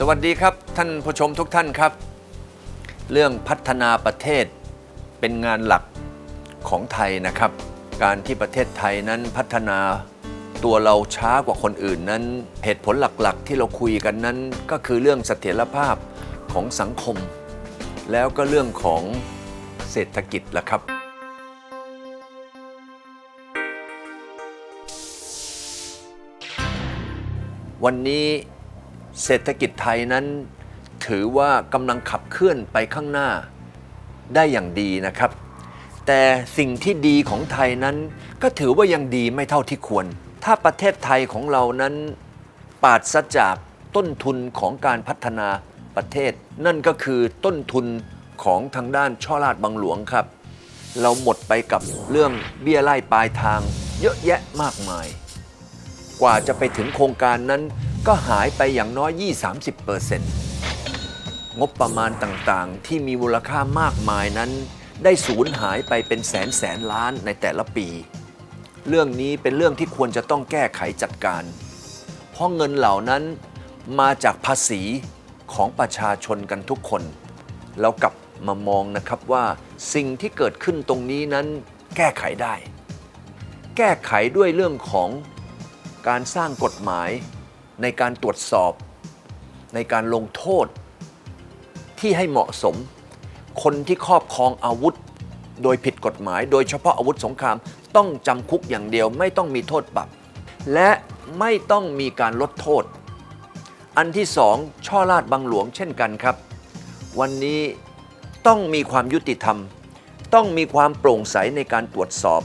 สวัสดีครับ ท่านผู้ชมทุกท่านครับ เรื่องพัฒนาประเทศเป็นงานหลัก ของไทยนะครับ การที่ประเทศไทยนั้นพัฒนาตัวเราช้ากว่าคนอื่นนั้น เหตุผลหลักๆ ที่เราคุยกันนั้น ก็คือเรื่องเสถียรภาพของสังคม แล้วก็เรื่องของเศรษฐกิจละครับ วันนี้เศรษฐกิจไทยนั้น ถือว่ากำลังขับเคลื่อนไปข้างหน้าได้อย่างดีนะครับ แต่สิ่งที่ดีของไทยนั้น ก็ถือว่ายังดีไม่เท่าที่ควร ถ้าประเทศไทยของเรานั้นปราศจากต้นทุนของการพัฒนาประเทศ นั่นก็คือต้นทุนของทางด้านช่อราดบังหลวงครับ เราหมดไปกับเรื่องเบี้ยไล่ปลายทาง เยอะแยะมากมาย กว่าจะไปถึงโครงการนั้น ก็หายไปอย่างน้อย 20-30%เปอร์เซ็นต์งบประมาณต่างๆ ที่มีมูลค่ามากมายนั้น ได้สูญหายไปเป็นแสนแสนล้านในแต่ละปี เรื่องนี้เป็นเรื่องที่ควรจะต้องแก้ไขจัดการ เพราะเงินเหล่านั้นมาจากภาษีของประชาชนกันทุกคน เรากลับมามองนะครับว่าสิ่งที่เกิดขึ้นตรงนี้นั้นแก้ไขได้ แก้ไขด้วยเรื่องของการสร้างกฎหมายในการตรวจสอบ ในการลงโทษที่ให้เหมาะสม คนที่ครอบครองอาวุธ โดยผิดกฎหมาย โดยเฉพาะอาวุธสงคราม ต้องจำคุกอย่างเดียวไม่ต้องมีโทษปรับ และไม่ต้องมีการลดโทษ อันที่สองช่อราดบังหลวงเช่นกันครับ วันนี้ต้องมีความยุติธรรม ต้องมีความโปร่งใสในการตรวจสอบ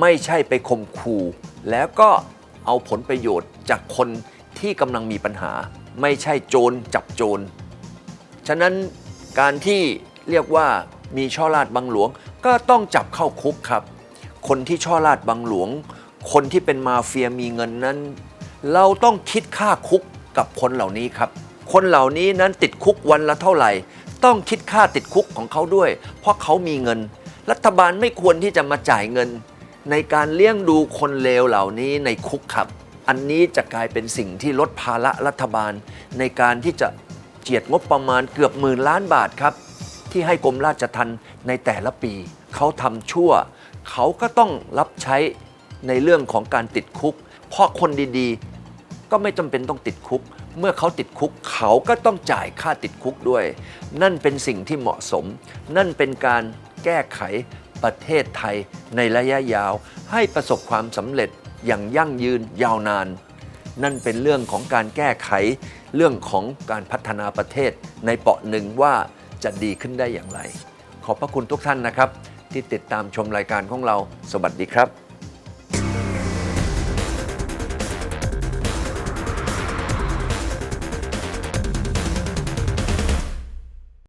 ไม่ใช่ไปข่มขู่แล้วก็เอาผลประโยชน์จากคนที่กำลังมีปัญหา ไม่ใช่โจรจับโจร ฉะนั้นการที่ เรียกว่ามีช่อราดบังหลวง ก็ต้องจับเข้าคุกครับ คนที่ช่อราดบังหลวง คนที่เป็นมาเฟียมีเงินนั้น เราต้องคิดค่าคุกกับคนเหล่านี้ครับ คนเหล่านี้นั้นติดคุกวันละเท่าไหร่ ต้องคิดค่าติดคุกของเขาด้วย เพราะเขามีเงิน รัฐบาลไม่ควรที่จะมาจ่ายเงิน ในการเลี้ยงดูคนเลวเหล่านี้ในคุกครับ อันนี้จะกลายเป็นสิ่งที่ลดภาระรัฐบาล ในการที่จะเจียดงบประมาณเกือบหมื่นล้านบาทครับ ที่ให้กรมราชทัณฑ์ในแต่ละปี เขาทำชั่ว เขาก็ต้องรับใช้ในเรื่องของการติดคุก เพราะคนดีๆ ก็ไม่จำเป็นต้องติดคุก เมื่อเขาติดคุกเขาก็ต้องจ่ายค่าติดคุกด้วย นั่นเป็นสิ่งที่เหมาะสม นั่นเป็นการแก้ไขประเทศไทยในระยะยาว ให้ประสบความสำเร็จอย่างยั่งยืนยาวนาน นั่นเป็นเรื่องของการแก้ไขเรื่องของการพัฒนาประเทศในเปาะหนึ่งว่า จะดีขึ้นได้อย่างไร ขอบพระคุณทุกท่านนะครับ ที่ติดตามชมรายการของเรา สวัสดีครับ